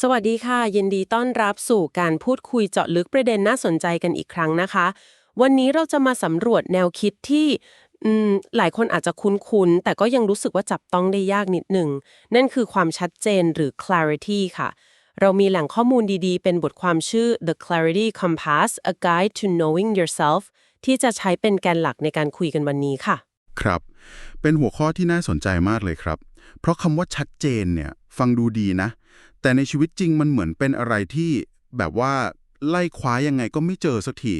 สวัสดีค่ะ ยินดีต้อนรับสู่การพูดคุยเจาะลึกประเด็นน่าสนใจกันอีกครั้งนะคะ วันนี้เราจะมาสำรวจแนวคิดที่อืมหลายคนอาจจะคุ้นๆ แต่ก็ยังรู้สึกว่าจับต้องได้ยากนิดหนึ่ง นั่นคือความชัดเจนหรือ clarity ค่ะ เรามีแหล่งข้อมูลดีๆ เป็นบทความชื่อ The Clarity Compass A Guide to Knowing Yourself ที่จะใช้เป็นแกนหลักในการคุยกันวันนี้ค่ะ ครับ เป็นหัวข้อที่น่าสนใจมากเลยครับ เพราะคำว่าชัดเจนเนี่ย ฟังดูดีนะ แต่ในชีวิตจริงมันเหมือนเป็นอะไรที่แบบว่าไล่คว้ายังไงก็ไม่เจอสักที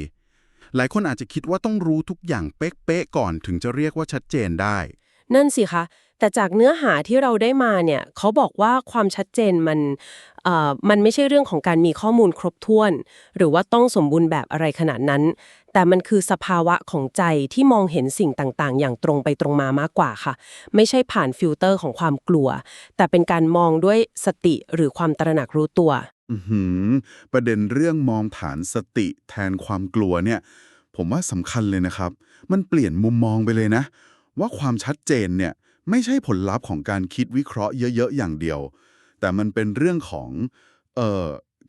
หลายคนอาจจะคิดว่าต้องรู้ทุกอย่างเป๊ะๆก่อนถึงจะเรียกว่าชัดเจนได้ นั่นสิคะ แต่จากเนื้อหาที่เราได้มาเนี่ยเขาบอกว่าความชัดเจนมันเอ่อมันไม่ใช่เรื่องของการมีข้อมูลครบถ้วน หรือว่าต้องสมบูรณ์แบบอะไรขนาดนั้น แต่มันคือสภาวะของใจที่มองเห็นสิ่งต่างๆ อย่างตรงไปตรงมามากกว่าค่ะ ไม่ใช่ผ่านฟิลเตอร์ของความกลัว แต่เป็นการมองด้วยสติหรือความตระหนักรู้ตัวอือหือประเด็นเรื่องมองผ่านสติแทนความกลัวเนี่ย ผมว่าสำคัญเลยนะครับ มันเปลี่ยนมุมมองไปเลยนะ ว่าความชัดเจนเนี่ย ไม่ใช่ผลลัพธ์ของการคิดวิเคราะห์เยอะๆ อย่างเดียว แต่มันเป็นเรื่องของเอ่อ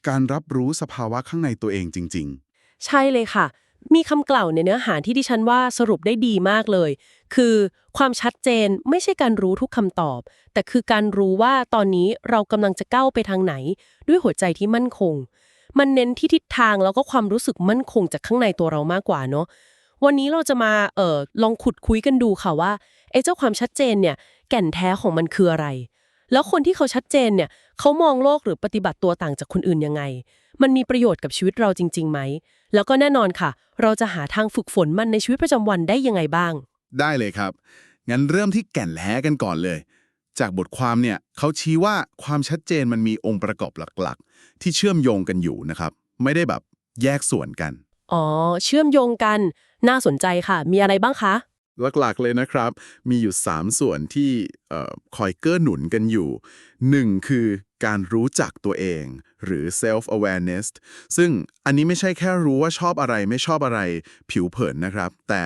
การรับรู้สภาวะข้างในตัวเองจริง ๆ ใช่เลยค่ะ มีคำกล่าวในเนื้อหาที่ดิฉันว่าสรุปได้ดีมากเลย คือความชัดเจนไม่ใช่การรู้ทุกคำตอบ แต่คือการรู้ว่าตอนนี้เรากำลังจะก้าวไปทางไหน ด้วยหัวใจที่มั่นคง มันเน้นที่ทิศทางแล้วก็ความรู้สึกมั่นคงจากข้างในตัวเรามากกว่าเนาะวันนี้เราจะมาเอ่อลองขุดคุยกันดูค่ะว่า ไอ้เจ้าความชัดเจนเนี่ยแก่นแท้ของมันคืออะไร แล้วคนที่เขาชัดเจนเนี่ยเขามองโลกหรือปฏิบัติตัวต่างจากคนอื่นยังไง มันมีประโยชน์กับชีวิตเราจริงๆไหม แล้วก็แน่นอนค่ะ เราจะหาทางฝึกฝนมันในชีวิตประจำวันได้ยังไงบ้างๆได้เลยครับ งั้นเริ่มที่แก่นแท้กันก่อนเลย จากบทความเนี่ยเขาชี้ว่าความชัดเจนมันมีองค์ประกอบหลักๆ ที่เชื่อมโยงกันอยู่นะครับ ไม่ได้แบบแยกส่วนกัน อ๋อ เชื่อมโยงกัน น่าสนใจค่ะ มีอะไรบ้างคะ หลักๆเลยนะครับ มีอยู่ 3 ส่วนที่คอยเกื้อหนุนกันอยู่ 1. คือการรู้จักตัวเอง หรือ self awareness ซึ่งอันนี้ไม่ใช่แค่รู้ว่าชอบอะไรไม่ชอบอะไรผิวเผินนะครับ แต่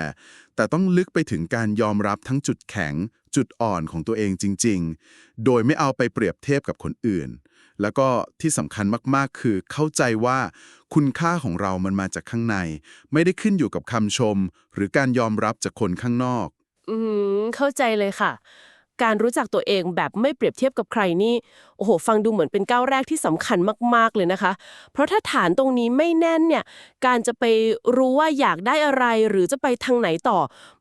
แต่ต้องลึกไปถึงการยอมรับทั้งจุดแข็ง จุดอ่อนของตัวเองจริง ๆ โดยไม่เอาไปเปรียบเทียบกับคนอื่น แล้วก็ที่สำคัญมากๆ คือเข้าใจว่าคุณค่าของเรามันมาจากข้างใน ไม่ได้ขึ้นอยู่กับคำชม หรือการยอมรับจากคนข้างนอก อืมเข้าใจเลยค่ะ การรู้จักตัวเองแบบไม่เปรียบเทียบกับใครนี่โอ้โห ฟังดูเหมือนเป็นก้าวแรกที่สำคัญมาก ๆ เลยนะคะ เพราะถ้าฐานตรงนี้ไม่แน่นเนี่ย การจะไปรู้ว่าอยากได้อะไรหรือจะไปทางไหนต่อ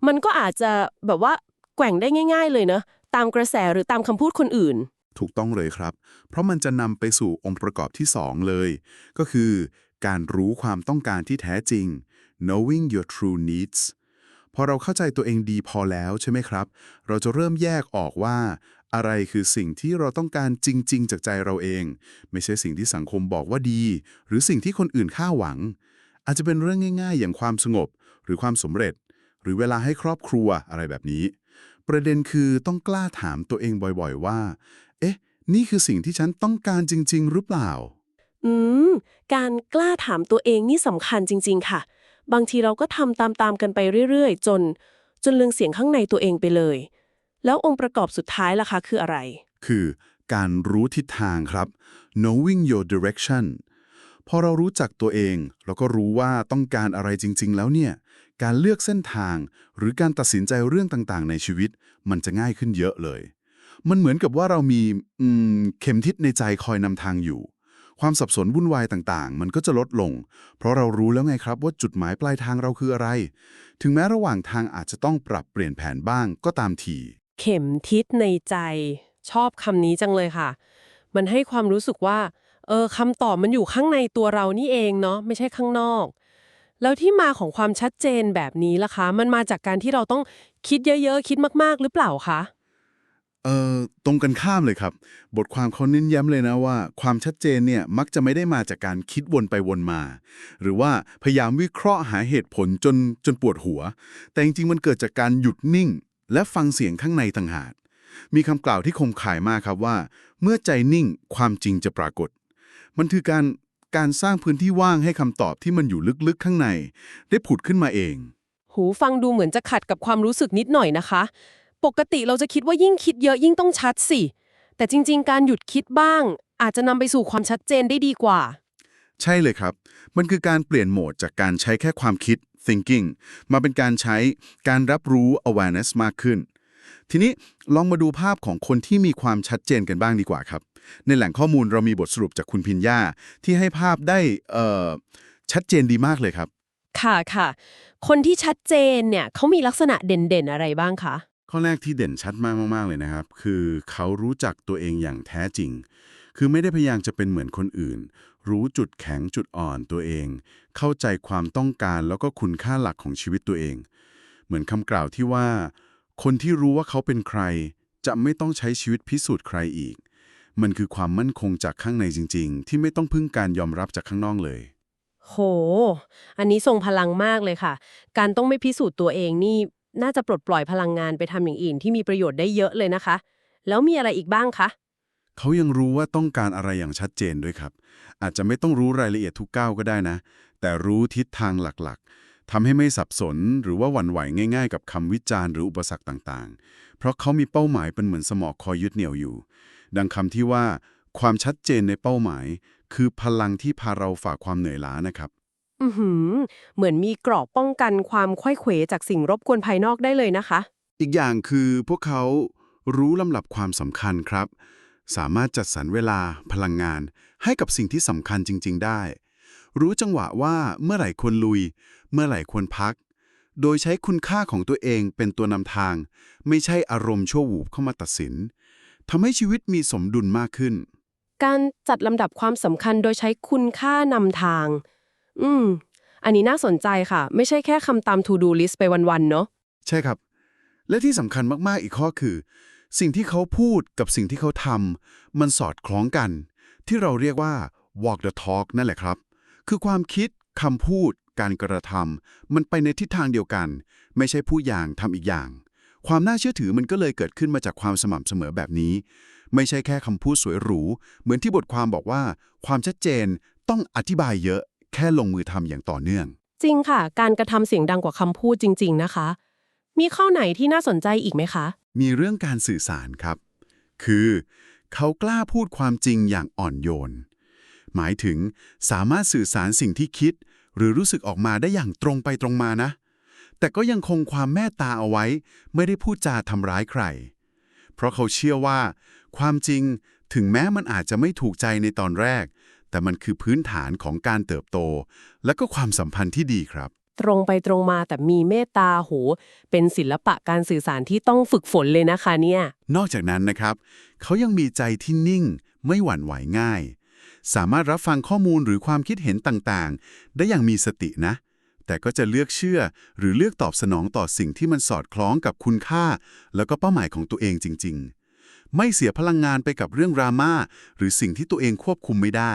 มันก็อาจจะแบบว่าแกว่งได้ง่าย ๆ เลยเนอะตามกระแสหรือตามคำพูดคนอื่น ถูกต้องเลยครับ เพราะมันจะนำไปสู่องค์ประกอบที่ 2 เลย ก็คือ การรู้ความต้องการที่แท้จริง knowing your true needs พอเราเข้าใจตัวเองดีพอแล้วใช่ไหมครับ เราจะเริ่มแยกออกว่า อะไรคือสิ่งที่เราต้องการจริง ๆ จากใจเราเอง ไม่ใช่สิ่งที่สังคมบอกว่าดี หรือสิ่งที่คนอื่นคาดหวัง อาจจะเป็นเรื่องง่าย ๆ อย่างความสงบ หรือความสำเร็จ หรือเวลาให้ครอบครัวอะไรแบบนี้ ประเด็นคือต้องกล้าถามตัวเองบ่อย ๆ ว่า เอ๊ะ นี่คือสิ่งที่ฉันต้องการจริง ๆ หรือเปล่า อืม การกล้าถามตัวเองนี่สำคัญจริง ๆ ค่ะ บางทีเราก็ทำตามๆกันไปเรื่อย ๆ จน จนลืมเสียงข้างในตัวเองไปเลย แล้วองค์ประกอบสุดท้ายล่ะคะ คืออะไร คือการรู้ทิศทางครับ knowing your direction พอเรารู้จักตัวเอง เราก็รู้ว่าต้องการอะไรจริง ๆ แล้วเนี่ย การเลือกเส้นทาง หรือการตัดสินใจเรื่องต่างๆ ในชีวิต มันจะง่ายขึ้นเยอะเลย มันเหมือนกับว่าเรามีอืมเข็มทิศในใจคอยนำทางอยู่ ความสับสนวุ่นวายต่างๆ มันก็จะลดลง เพราะเรารู้แล้วไงครับว่าจุดหมายปลายทางเราคืออะไร ถึงแม้ระหว่างทางอาจจะต้องปรับเปลี่ยนแผนบ้างก็ตามที เข็มทิศในใจ ชอบคำนี้จังเลยค่ะ มันให้ความรู้สึกว่า เออคำตอบมันอยู่ข้างในตัวเรานี่เองเนาะไม่ใช่ข้างนอกแล้วที่มาของความชัดเจนแบบนี้ล่ะคะ มันมาจากการที่เราต้องคิดเยอะๆ คิดมากๆ หรือเปล่าคะ เอ่อตรงกันข้ามเลยครับ บทความเขาเน้นย้ำเลยนะว่า ความชัดเจนเนี่ยมักจะไม่ได้มาจากการคิดวนไปวนมา หรือว่าพยายามวิเคราะห์หาเหตุผลจนจนปวดหัว แต่จริงๆมันเกิดจากการหยุดนิ่ง และฟังเสียงข้างในต่างหากมีคำกล่าวที่คมขายมากครับว่า เมื่อใจนิ่งความจริงจะปรากฏ มันคือการการสร้างพื้นที่ว่างให้คำตอบที่มันอยู่ลึกๆข้างใน ได้ผุดขึ้นมาเอง หูฟังดูเหมือนจะขัดกับความรู้สึกนิดหน่อยนะคะ ปกติเราจะคิดว่ายิ่งคิดเยอะยิ่งต้องชัดสิ แต่จริง ๆ การหยุดคิดบ้าง อาจจะนำไปสู่ความชัดเจนได้ดีกว่า ใช่เลยครับ มันคือการเปลี่ยนโหมดจากการใช้แค่ความคิด thinking มาเป็นการใช้การรับรู้ awareness มากขึ้น ทีนี้ลองมาดูภาพของคนที่มีความชัดเจนกันบ้างดีกว่าครับ ในแหล่งข้อมูลเรามีบทสรุปจากคุณพิญญาที่ให้ภาพได้เอ่อชัดเจนดีมากเลยครับ ค่ะค่ะ คนที่ชัดเจนเนี่ยเขามีลักษณะเด่นๆอะไรบ้างคะ ข้อแรกที่เด่นชัดมากมากเลยนะครับ คือเขารู้จักตัวเองอย่างแท้จริง คือไม่ได้พยายามจะเป็นเหมือนคนอื่น รู้จุดแข็งจุดอ่อนตัวเอง เข้าใจความต้องการแล้วก็คุณค่าหลักของชีวิตตัวเอง เหมือนคำกล่าวที่ว่า คนที่รู้ว่าเขาเป็นใคร จะไม่ต้องใช้ชีวิตพิสูจน์ใครอีก มันคือความมั่นคงจากข้างในจริง ๆ ที่ไม่ต้องพึ่งการยอมรับจากข้างนอกเลยโห อันนี้ทรงพลังมากเลยค่ะ การต้องไม่พิสูจน์ตัวเองนี่ น่าจะปลดปล่อยพลังงานไปทำอย่างอื่นที่มีประโยชน์ได้เยอะเลยนะคะ แล้วมีอะไรอีกบ้างคะ เขายังรู้ว่าต้องการอะไรอย่างชัดเจนด้วยครับ อาจจะไม่ต้องรู้รายละเอียดทุกก้าวก็ได้นะ แต่รู้ทิศทางหลักๆทำให้ไม่สับสนหรือว่าหวั่นไหวง่าย ๆ กับคำวิจารณ์หรืออุปสรรคต่างๆ เพราะเขามีเป้าหมายเป็นเหมือนสมอกคอยยึดเหนี่ยวอยู่ ดังคำที่ว่า ความชัดเจนในเป้าหมาย คือพลังที่พาเราฝ่าความเหนื่อยล้านะครับ อือหือ เหมือนมีกรอบป้องกันความควยเขวจากสิ่งรบกวนภายนอกได้เลยนะคะ อีกอย่างคือพวกเขารู้ลำดับความสำคัญครับ สามารถจัดสรรเวลาพลังงาน ให้กับสิ่งที่สำคัญจริง ๆ ได้ รู้จังหวะว่าเมื่อไหร่ควรลุย เมื่อไหร่ควรพัก โดยใช้คุณค่าของตัวเองเป็นตัวนำทาง ไม่ใช่อารมณ์ชั่ววูบเข้ามาตัดสินทำให้ชีวิตมีสมดุลมากขึ้น การจัดลำดับความสำคัญโดยใช้คุณค่านำทาง อืม อันนี้น่าสนใจค่ะ ไม่ใช่แค่คำตาม to do list ไปวันๆ เนอะใช่ครับ และที่สำคัญมากๆ อีกข้อคือ สิ่งที่เขาพูดกับสิ่งที่เขาทำมันสอดคล้องกัน ที่เราเรียกว่า walk the talk นั่นแหละครับ คือความคิดคำพูด การกระทำมันไปในทิศทางเดียวกัน ไม่ใช่ผู้อย่างทำอีกอย่าง ความน่าเชื่อถือมันก็เลยเกิดขึ้นมาจากความสม่ำเสมอแบบนี้ ไม่ใช่แค่คำพูดสวยหรู เหมือนที่บทความบอกว่า ความชัดเจนต้องอธิบายเยอะ แค่ลงมือทำอย่างต่อเนื่อง จริงค่ะ การกระทำเสียงดังกว่าคำพูดจริง ๆ นะคะ มีข้อไหนที่น่าสนใจอีกไหมคะ มีเรื่องการสื่อสารครับ คือ เขากล้าพูดความจริงอย่างอ่อนโยน หมายถึงสามารถสื่อสารสิ่งที่คิด หรือรู้สึกออกมาได้อย่างตรงไปตรงมานะ แต่ก็ยังคงความแม่ตาเอาไว้ ไม่ได้พูดจาทำร้ายใคร เพราะเขาเชื่อว่า ความจริงถึงแม้มันอาจจะไม่ถูกใจในตอนแรก แต่มันคือพื้นฐานของการเติบโต และก็ความสัมพันธ์ที่ดีครับ ตรงไปตรงมาแต่มีเมตตาโห เป็นศิลปะการสื่อสารที่ต้องฝึกฝนเลยนะคะเนี่ย นอกจากนั้นนะครับ เขายังมีใจที่นิ่ง ไม่หวั่นไหวง่าย สามารถรับฟังข้อมูลหรือความคิดเห็นต่างๆ ได้อย่างมีสตินะ แต่ก็จะเลือกเชื่อหรือเลือกตอบสนองต่อสิ่งที่มันสอดคล้องกับคุณค่า แล้วก็เป้าหมายของตัวเองจริง ๆ ไม่เสียพลังงานไปกับเรื่องดราม่าหรือสิ่งที่ตัวเองควบคุมไม่ได้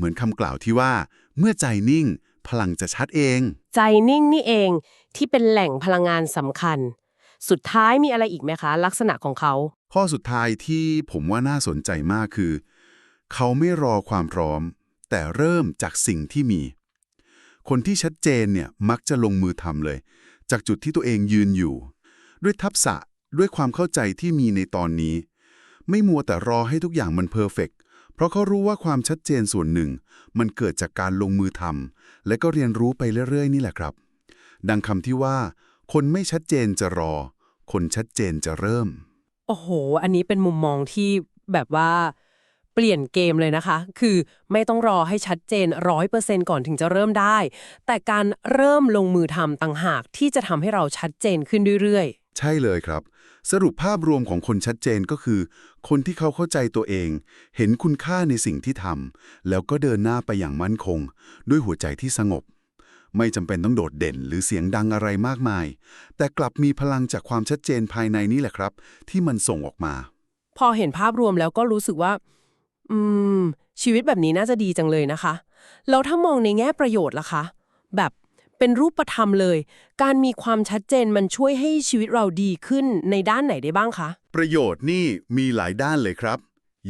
เหมือนคำกล่าวที่ว่า เมื่อใจนิ่ง พลังจะชัดเอง ใจนิ่งนี่เองที่เป็นแหล่งพลังงานสำคัญ สุดท้ายมีอะไรอีกไหมคะ ลักษณะของเขา ข้อสุดท้ายที่ผมว่าน่าสนใจมากคือ เขาไม่รอความพร้อม แต่เริ่มจากสิ่งที่มี คนที่ชัดเจนเนี่ยมักจะลงมือทำเลย จากจุดที่ตัวเองยืนอยู่ ด้วยทักษะด้วยความเข้าใจที่มีในตอนนี้ ไม่มัวแต่รอให้ทุกอย่างมันเพอร์เฟกเพ ราะเขารู้ว่าความชัดเจนส่วนหนึ่ง มันเกิดจากการลงมือทำและก็เรียนรู้ไปเรื่อยๆ นี่แหละครับ ดังคำที่ว่า คนไม่ชัดเจนจะรอ คนชัดเจนจะเริ่ม โอ้โห อันนี้เป็นมุมมองที่แบบว่าเปลี่ยนเกมเลยนะคะ คือไม่ต้องรอให้ชัดเจนร้อยเปอร์เซนก่อนถึงจะเริ่มได้ แต่การเริ่มลงมือทำต่างหากที่จะทำให้เราชัดเจนขึ้นเรื่อยใช่เลยครับ สรุปภาพรวมของคนชัดเจนก็คือ คนที่เขาเข้าใจตัวเอง เห็นคุณค่าในสิ่งที่ทำแล้วก็เดินหน้าไปอย่างมั่นคง ด้วยหัวใจที่สงบ ไม่จำเป็นต้องโดดเด่นหรือเสียงดังอะไรมากมาย แต่กลับมีพลังจากความชัดเจนภายในนี่แหละครับ ที่มันส่งออกมา พอเห็นภาพรวมแล้วก็รู้สึกว่า อืม ชีวิตแบบนี้น่าจะดีจังเลยนะคะแล้วถ้ามองในแง่ประโยชน์ล่ะคะ แบบ เป็นรูปธรรมเลย การมีความชัดเจนมันช่วยให้ชีวิตเราดีขึ้นในด้านไหนได้บ้างคะ ประโยชน์นี่มีหลายด้านเลยครับ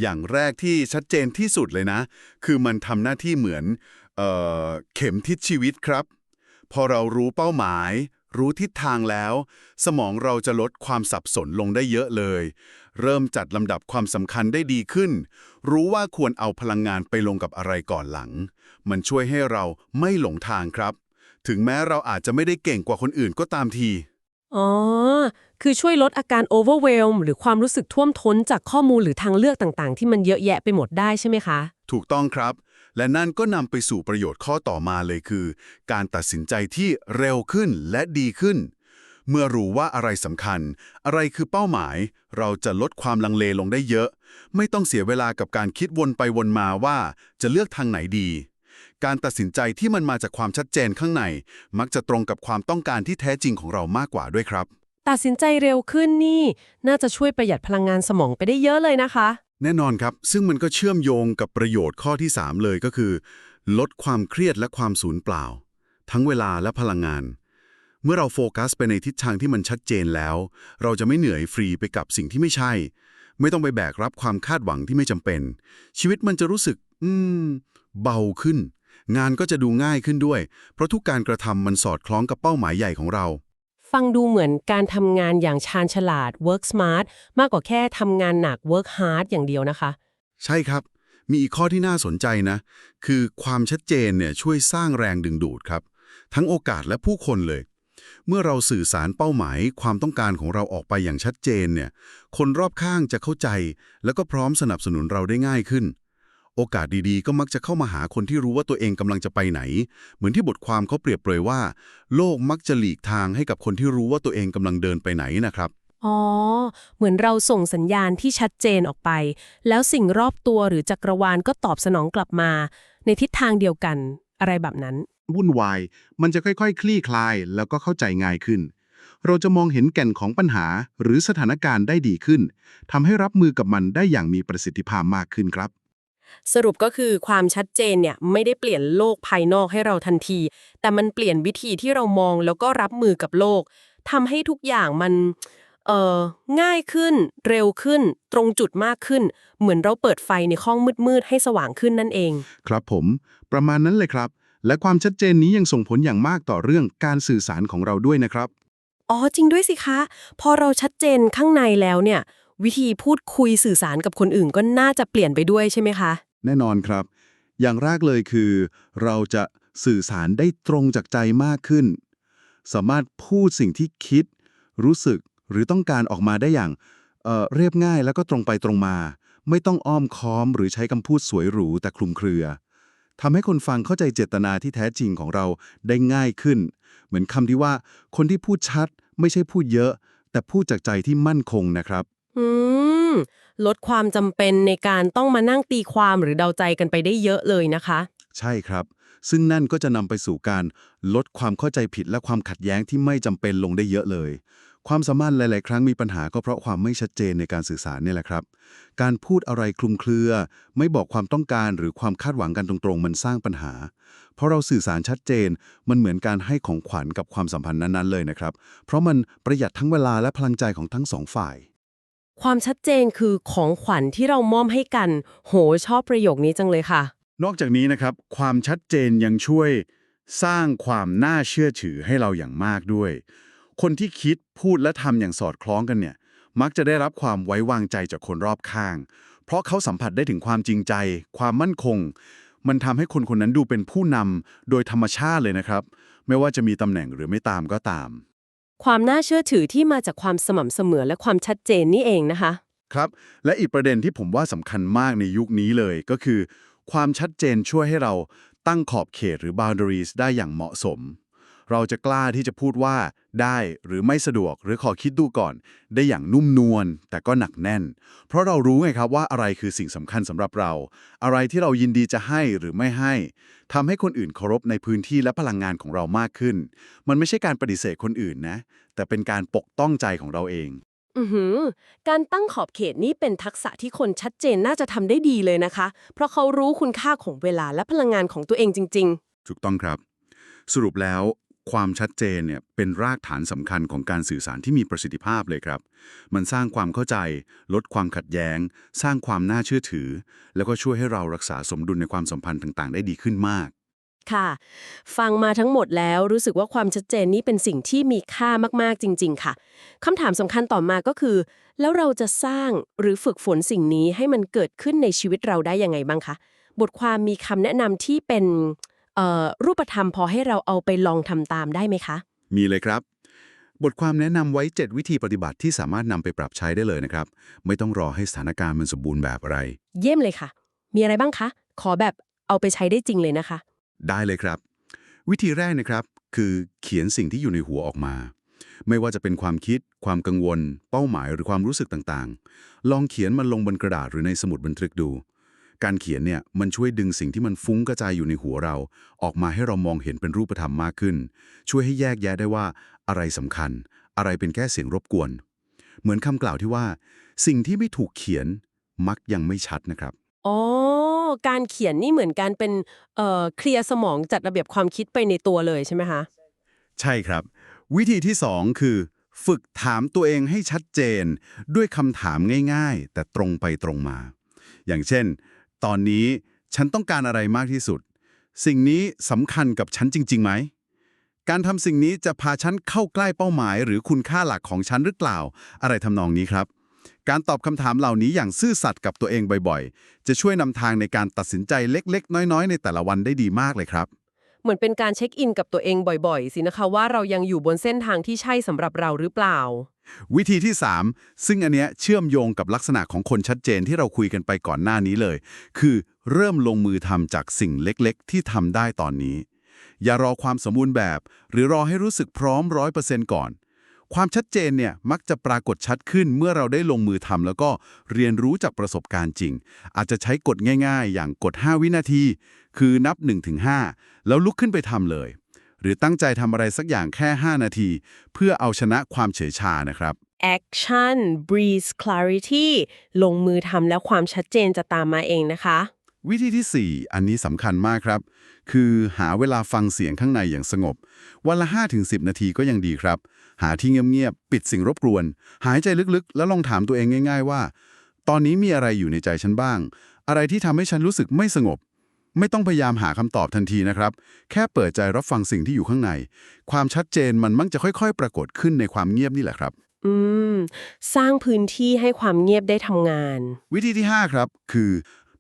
อย่างแรกที่ชัดเจนที่สุดเลยนะ คือมันทำหน้าที่เหมือนเอ่อเข็มทิศชีวิตครับ พอเรารู้เป้าหมาย รู้ทิศทางแล้ว สมองเราจะลดความสับสนลงได้เยอะเลย เริ่มจัดลำดับความสำคัญได้ดีขึ้น รู้ว่าควรเอาพลังงานไปลงกับอะไรก่อนหลัง มันช่วยให้เราไม่หลงทางครับ ถึงแม้เราอาจจะไม่ได้เก่งกว่าคนอื่นก็ตามที อ๋อ คือช่วยลดอาการ overwhelm หรือความรู้สึกท่วมท้นจากข้อมูลหรือทางเลือกต่างๆ ที่มันเยอะแยะไปหมดได้ใช่ไหมคะ ถูกต้องครับ และนั่นก็นำไปสู่ประโยชน์ข้อต่อมาเลยคือ การตัดสินใจที่เร็วขึ้นและดีขึ้น เมื่อรู้ว่าอะไรสำคัญ อะไรคือเป้าหมาย เราจะลดความลังเลลงได้เยอะ ไม่ต้องเสียเวลากับการคิดวนไปวนมาว่าจะเลือกทางไหนดี การตัดสินใจที่มันมาจากความชัดเจนข้างใน มักจะตรงกับความต้องการที่แท้จริงของเรามากกว่าด้วยครับ ตัดสินใจเร็วขึ้นนี่ น่าจะช่วยประหยัดพลังงานสมองไปได้เยอะเลยนะคะ แน่นอนครับ ซึ่งมันก็เชื่อมโยงกับประโยชน์ข้อที่ 3 เลยก็คือ ลดความเครียดและความสูญเปล่า ทั้งเวลาและพลังงาน เมื่อเราโฟกัสไปในทิศทางที่มันชัดเจนแล้ว เราจะไม่เหนื่อยฟรีไปกับสิ่งที่ไม่ใช่ ไม่ต้องไปแบกรับความคาดหวังที่ไม่จำเป็น ชีวิตมันจะรู้สึก อืม เบาขึ้น งานก็จะดูง่ายขึ้นด้วย เพราะทุกการกระทำมันสอดคล้องกับเป้าหมายใหญ่ของเรา ฟังดูเหมือนการทำงานอย่างชาญฉลาด work smart มากกว่าแค่ทำงานหนัก work hard อย่างเดียวนะคะ ใช่ครับ มีอีกข้อที่น่าสนใจนะ คือความชัดเจนเนี่ยช่วยสร้างแรงดึงดูดครับ ทั้งโอกาสและผู้คนเลย เมื่อเราสื่อสารเป้าหมาย ความต้องการของเราออกไปอย่างชัดเจนเนี่ย คนรอบข้างจะเข้าใจ แล้วก็พร้อมสนับสนุนเราได้ง่ายขึ้น โอกาสดีๆ ก็มักจะเข้ามาหาคนที่รู้ว่าตัวเองกำลังจะไปไหน เหมือนที่บทความเขาเปรียบเปรยว่า โลกมักจะหลีกทางให้กับคนที่รู้ว่าตัวเองกำลังเดินไปไหนนะครับ อ๋อ เหมือนเราส่งสัญญาณที่ชัดเจนออกไป แล้วสิ่งรอบตัวหรือจักรวาลก็ตอบสนองกลับมา ในทิศทางเดียวกัน อะไรแบบนั้น วุ่นวาย มันจะค่อยๆ คลี่คลาย แล้วก็เข้าใจง่ายขึ้น เราจะมองเห็นแก่นของปัญหาหรือสถานการณ์ได้ดีขึ้นทำให้รับมือกับมันได้อย่างมีประสิทธิภาพมากขึ้นครับ สรุปก็คือความชัดเจนเนี่ยไม่ได้เปลี่ยนโลกภายนอกให้เราทันที แต่มันเปลี่ยนวิธีที่เรามองแล้วก็รับมือกับโลกทำให้ทุกอย่างมันเอ่อง่ายขึ้นเร็วขึ้น ตรงจุดมากขึ้น เหมือนเราเปิดไฟในห้องมืดๆให้สว่างขึ้นนั่นเอง ครับผม ประมาณนั้นเลยครับ และความชัดเจนนี้ยังส่งผลอย่างมากต่อเรื่องการสื่อสารของเราด้วยนะครับ อ๋อจริงด้วยสิคะ พอเราชัดเจนข้างในแล้วเนี่ย วิธีพูดคุยสื่อสารกับคนอื่นก็น่าจะเปลี่ยนไปด้วยใช่ไหมคะ แน่นอนครับ อย่างแรกเลยคือ เราจะสื่อสารได้ตรงจากใจมากขึ้น สามารถพูดสิ่งที่คิด รู้สึกหรือต้องการออกมาได้อย่างเเรียบง่ายแล้วก็ตรงไปตรงมา ไม่ต้องอ้อมค้อมหรือใช้คำพูดสวยหรูแต่คลุมเครือทำให้คนฟังเข้าใจเจตนาที่แท้จริงของเราได้ง่ายขึ้น เหมือนคำที่ว่า คนที่พูดชัด ไม่ใช่พูดเยอะ แต่พูดจากใจที่มั่นคงนะครับ อืม ลดความจำเป็นในการต้องมานั่งตีความหรือเดาใจกันไปได้เยอะเลยนะคะ ใช่ครับ ซึ่งนั่นก็จะนำไปสู่การลดความเข้าใจผิดและความขัดแย้งที่ไม่จำเป็นลงได้เยอะเลย ความสามารถหลาย ๆ ครั้งมีปัญหาก็เพราะความไม่ชัดเจนในการสื่อสารเนี่ยแหละครับ การพูดอะไรคลุมเครือ ไม่บอกความต้องการหรือความคาดหวังกันตรง ๆ มันสร้างปัญหา เพราะเราสื่อสารชัดเจนมันเหมือนการให้ของขวัญกับความสัมพันธ์นั้น ๆ เลยนะครับ เพราะมันประหยัดทั้งเวลาและพลังใจของทั้งสองฝ่าย ความชัดเจนคือของขวัญที่เรามอบให้กัน โหชอบประโยคนี้จังเลยค่ะ นอกจากนี้นะครับ ความชัดเจนยังช่วย สร้างความน่าเชื่อถือให้เราอย่างมากด้วย คนที่คิดพูดและทำอย่างสอดคล้องกันเนี่ย มักจะได้รับความไว้วางใจจากคนรอบข้าง เพราะเขาสัมผัสได้ถึงความจริงใจ ความมั่นคง มันทำให้คนคนนั้นดูเป็นผู้นำโดยธรรมชาติเลยนะครับ ไม่ว่าจะมีตำแหน่งหรือไม่ตามก็ตาม ความน่าเชื่อถือที่มาจากความสม่ำเสมอและความชัดเจนนี่เองนะคะ ครับ และอีกประเด็นที่ผมว่าสำคัญมากในยุคนี้เลยก็คือ ความชัดเจนช่วยให้เราตั้งขอบเขตหรือ boundaries ได้อย่างเหมาะสม เราจะกล้าที่จะพูดว่าได้หรือไม่สะดวกหรือขอคิดดูก่อน ได้อย่างนุ่มนวลแต่ก็หนักแน่น เพราะเรารู้ไงครับว่าอะไรคือสิ่งสำคัญสำหรับเรา อะไรที่เรายินดีจะให้หรือไม่ให้ทำให้คนอื่นเคารพในพื้นที่และพลังงานของเรามากขึ้น มันไม่ใช่การปฏิเสธคนอื่นนะ แต่เป็นการปกป้องใจของเราเองอือหือการตั้งขอบเขตนี้เป็นทักษะที่คนชัดเจนน่าจะทำได้ดีเลยนะคะ เพราะเขารู้คุณค่าของเวลาและพลังงานของตัวเองจริงถูกต้องครับ สรุปแล้ว ความชัดเจนเนี่ยเป็นรากฐานสำคัญของการสื่อสารที่มีประสิทธิภาพเลยครับ มันสร้างความเข้าใจ ลดความขัดแย้ง สร้างความน่าเชื่อถือ แล้วก็ช่วยให้เรารักษาสมดุลในความสัมพันธ์ต่างๆ ได้ดีขึ้นมาก ค่ะ ฟังมาทั้งหมดแล้วรู้สึกว่าความชัดเจนนี้เป็นสิ่งที่มีค่ามากๆจริง ๆ ค่ะคำถามสำคัญต่อมาก็คือ แล้วเราจะสร้างหรือฝึกฝนสิ่งนี้ให้มันเกิดขึ้นในชีวิตเราได้ยังไงบ้างคะบทความมีคำแนะนำที่เป็น รูปธรรมพอให้เราเอาไปลองทำตามได้ไหมคะ มีเลยครับ บทความแนะนำไว้ 7 วิธีปฏิบัติที่สามารถนำไปปรับใช้ได้เลยนะครับ ไม่ต้องรอให้สถานการณ์มันสมบูรณ์แบบอะไร เยี่ยมเลยค่ะ มีอะไรบ้างคะ ขอแบบเอาไปใช้ได้จริงเลยนะคะ ได้เลยครับ วิธีแรกนะครับ คือเขียนสิ่งที่อยู่ในหัวออกมา ไม่ว่าจะเป็นความคิด ความกังวล เป้าหมายหรือความรู้สึกต่างๆ ลองเขียนมันลงบนกระดาษหรือในสมุดบันทึกดู การเขียนเนี่ยมันช่วยดึงสิ่งที่มันฟุ้งกระจายอยู่ในหัวเรา ออกมาให้เรามองเห็นเป็นรูปธรรมมากขึ้น ช่วยให้แยกแยะได้ว่าอะไรสำคัญ อะไรเป็นแค่เสียงรบกวน เหมือนคำกล่าวที่ว่า สิ่งที่ไม่ถูกเขียนมักยังไม่ชัดนะครับอ๋อการเขียนนี่เหมือนการเป็นเอ่อเคลียร์สมองจัดระเบียบความคิดไปในตัวเลยใช่ไหมคะใช่ครับ วิธีที่ 2 คือ ฝึกถามตัวเองให้ชัดเจน ด้วยคำถามง่าย ๆ แต่ตรงไปตรงมา อย่างเช่น ตอนนี้ฉันต้องการอะไรมากที่สุด สิ่งนี้สำคัญกับฉันจริงๆไหม การทำสิ่งนี้จะพาฉันเข้าใกล้เป้าหมาย หรือคุณค่าหลักของฉันหรือเปล่า อะไรทำนองนี้ครับ การตอบคำถามเหล่านี้อย่างซื่อสัตย์กับตัวเองบ่อยๆ จะช่วยนำทางในการตัดสินใจเล็กๆ น้อยๆ ในแต่ละวันได้ดีมากเลยครับ เหมือนเป็นการเช็คอินกับตัวเองบ่อยๆ สินะคะว่าเรายังอยู่บนเส้นทางที่ใช่สำหรับเราหรือเปล่า วิธีที่ 3 ซึ่งอันเนี้ยเชื่อมโยงกับลักษณะของคนชัดเจนที่เราคุยกันไปก่อนหน้านี้เลย คือเริ่มลงมือทำจากสิ่งเล็กๆ ที่ทำได้ตอนนี้ อย่ารอความสมบูรณ์แบบ หรือรอให้รู้สึกพร้อมร้อยเปอร์เซ็นต์ก่อน ความชัดเจนเนี่ยมักจะปรากฏชัดขึ้นเมื่อเราได้ลงมือทำแล้วก็เรียนรู้จากประสบการณ์จริง อาจจะใช้กฎง่าย ๆ อย่างกฎ 5 วินาที คือนับ 1-5 แล้วลุกขึ้นไปทำเลย หรือตั้งใจทำอะไรสักอย่างแค่ 5 นาที เพื่อเอาชนะความเฉยชานะครับ action breeze clarity ลงมือทำแล้วความชัดเจนจะตามมาเองนะคะ วิธีที่ 4 อันนี้สำคัญมากครับ คือหาเวลาฟังเสียงข้างในอย่างสงบ วันละ 5-10 นาทีก็ยังดีครับ หาที่เงียบๆปิดสิ่งรบกวน หายใจลึกๆ แล้วลองถามตัวเองง่าย ๆ ว่า ตอนนี้มีอะไรอยู่ในใจฉันบ้าง อะไรที่ทำให้ฉันรู้สึกไม่สงบ ไม่ต้องพยายามหาคำตอบทันทีนะครับ แค่เปิดใจรับฟังสิ่งที่อยู่ข้างใน ความชัดเจนมันมักจะค่อยๆ ปรากฏขึ้นในความเงียบนี่แหละครับ อืม สร้างพื้นที่ให้ความเงียบได้ทำงาน วิธีที่ 5 ครับ คือ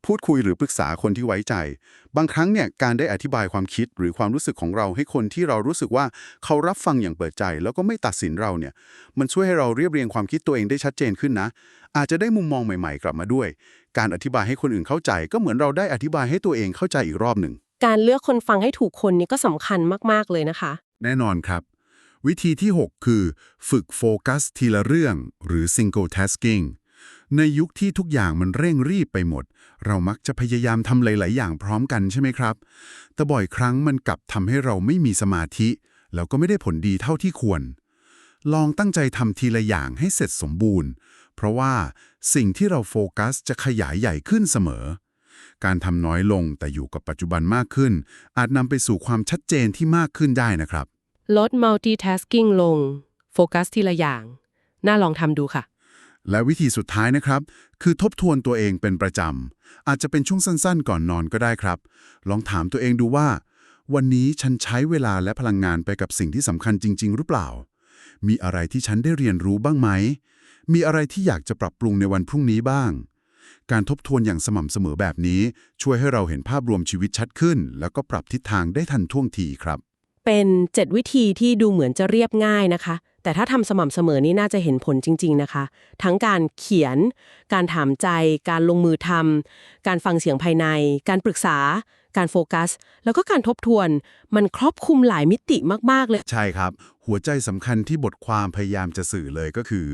พูดคุยหรือปรึกษาคนที่ไว้ใจ บางครั้งเนี่ยการได้อธิบายความคิดหรือความรู้สึกของเราให้คนที่เรารู้สึกว่าเขารับฟังอย่างเปิดใจ แล้วก็ไม่ตัดสินเราเนี่ย มันช่วยให้เราเรียบเรียงความคิดตัวเองได้ชัดเจนขึ้นนะ อาจจะได้มุมมองใหม่ๆ กลับมาด้วย การอธิบายให้คนอื่นเข้าใจ ก็เหมือนเราได้อธิบายให้ตัวเองเข้าใจอีกรอบหนึ่งการเลือกคนฟังให้ถูกคนนี่ก็สำคัญมากๆเลยนะคะ แน่นอนครับ วิธีที่ 6 คือ ฝึกโฟกัสทีละเรื่องหรือ single tasking ในยุคที่ทุกอย่างมันเร่งรีบไปหมด เรามักจะพยายามทำหลาย ๆ อย่างพร้อมกันใช่ไหมครับ แต่บ่อยครั้งมันกลับทำให้เราไม่มีสมาธิ แล้วก็ไม่ได้ผลดีเท่าที่ควร ลองตั้งใจทำทีละอย่างให้เสร็จสมบูรณ์ เพราะว่าสิ่งที่เราโฟกัสจะขยายใหญ่ขึ้นเสมอ การทำน้อยลงแต่อยู่กับปัจจุบันมากขึ้น อาจนำไปสู่ความชัดเจนที่มากขึ้นได้นะครับ ลด multitasking ลง โฟกัสทีละอย่าง น่าลองทำดูค่ะ และวิธีสุดท้ายนะครับ คือทบทวนตัวเองเป็นประจำ อาจจะเป็นช่วงสั้นๆ ก่อนนอนก็ได้ครับ ลองถามตัวเองดูว่า วันนี้ฉันใช้เวลาและพลังงานไปกับสิ่งที่สำคัญจริง ๆ หรือเปล่า มีอะไรที่ฉันได้เรียนรู้บ้างไหม มีอะไรที่อยากจะปรับปรุงในวันพรุ่งนี้บ้าง การทบทวนอย่างสม่ำเสมอแบบนี้ ช่วยให้เราเห็นภาพรวมชีวิตชัดขึ้น แล้วก็ปรับทิศทางได้ทันท่วงทีครับ เป็น 7 วิธีที่ดูเหมือนจะเรียบง่ายนะคะ แต่ถ้าทำสม่ำเสมอนี่น่าจะเห็นผลจริง ๆนะคะ ทั้งการเขียน การถามใจ การลงมือทำการฟังเสียงภายใน การปรึกษา การโฟกัส แล้วก็การทบทวน มันครอบคลุมหลายมิติมาก ๆ เลย ใช่ครับ หัวใจสำคัญที่บทความพยายามจะสื่อเลยก็คือ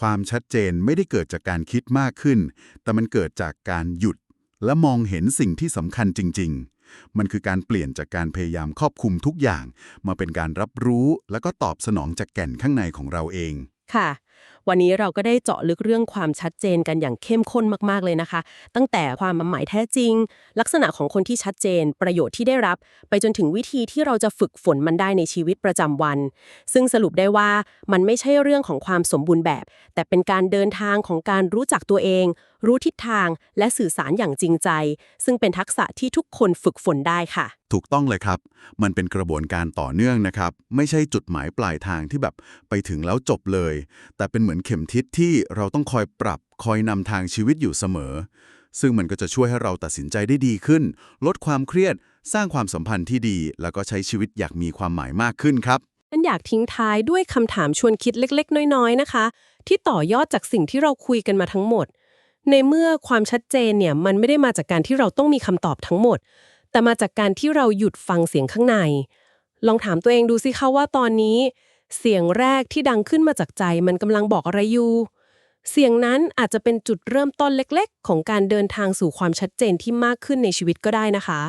ความชัดเจนไม่ได้เกิดจากการคิดมากขึ้น แต่มันเกิดจากการหยุด และมองเห็นสิ่งที่สำคัญจริง ๆ มันคือการเปลี่ยนจากการพยายามครอบคลุมทุกอย่าง มาเป็นการรับรู้แล้วก็ตอบสนองจากแก่นข้างในของเราเอง ค่ะ วันนี้เราก็ได้เจาะลึกเรื่องความชัดเจนกันอย่างเข้มข้นมาก ๆ เลยนะคะ ตั้งแต่ความหมายแท้จริง ลักษณะของคนที่ชัดเจน ประโยชน์ที่ได้รับ ไปจนถึงวิธีที่เราจะฝึกฝนมันได้ในชีวิตประจำวัน ซึ่งสรุปได้ว่ามันไม่ใช่เรื่องของความสมบูรณ์แบบ แต่เป็นการเดินทางของการรู้จักตัวเอง รู้ทิศทางและสื่อสารอย่างจริงใจ ซึ่งเป็นทักษะที่ทุกคนฝึกฝนได้ค่ะ ถูกต้องเลยครับ มันเป็นกระบวนการต่อเนื่องนะครับ ไม่ใช่จุดหมายปลายทางที่แบบไปถึงแล้วจบเลย แต่เป็นเหมือนเข็มทิศที่เราต้องคอยปรับคอยนำทางชีวิตอยู่เสมอ ซึ่งมันก็จะช่วยให้เราตัดสินใจได้ดีขึ้น ลดความเครียด สร้างความสัมพันธ์ที่ดี แล้วก็ใช้ชีวิตอยากมีความหมายมากขึ้นครับฉันอยากทิ้งท้ายด้วยคำถามชวนคิดเล็ก ๆ น้อย ๆ นะคะ ที่ต่อยอดจากสิ่งที่เราคุยกันมาทั้งหมด ในเมื่อความชัดเจนเนี่ยมันไม่ได้มาจากการที่เราต้องมีคำตอบทั้งหมด แต่มาจากการที่เราหยุดฟังเสียงข้างใน ลองถามตัวเองดูสิคะว่าตอนนี้ เสียงแรกที่ดังขึ้นมาจากใจมันกำลังบอกอะไรอยู่ เสียงนั้นอาจจะเป็นจุดเริ่มต้นเล็ก ๆ ของการเดินทางสู่ความชัดเจนที่มากขึ้นในชีวิตก็ได้นะคะ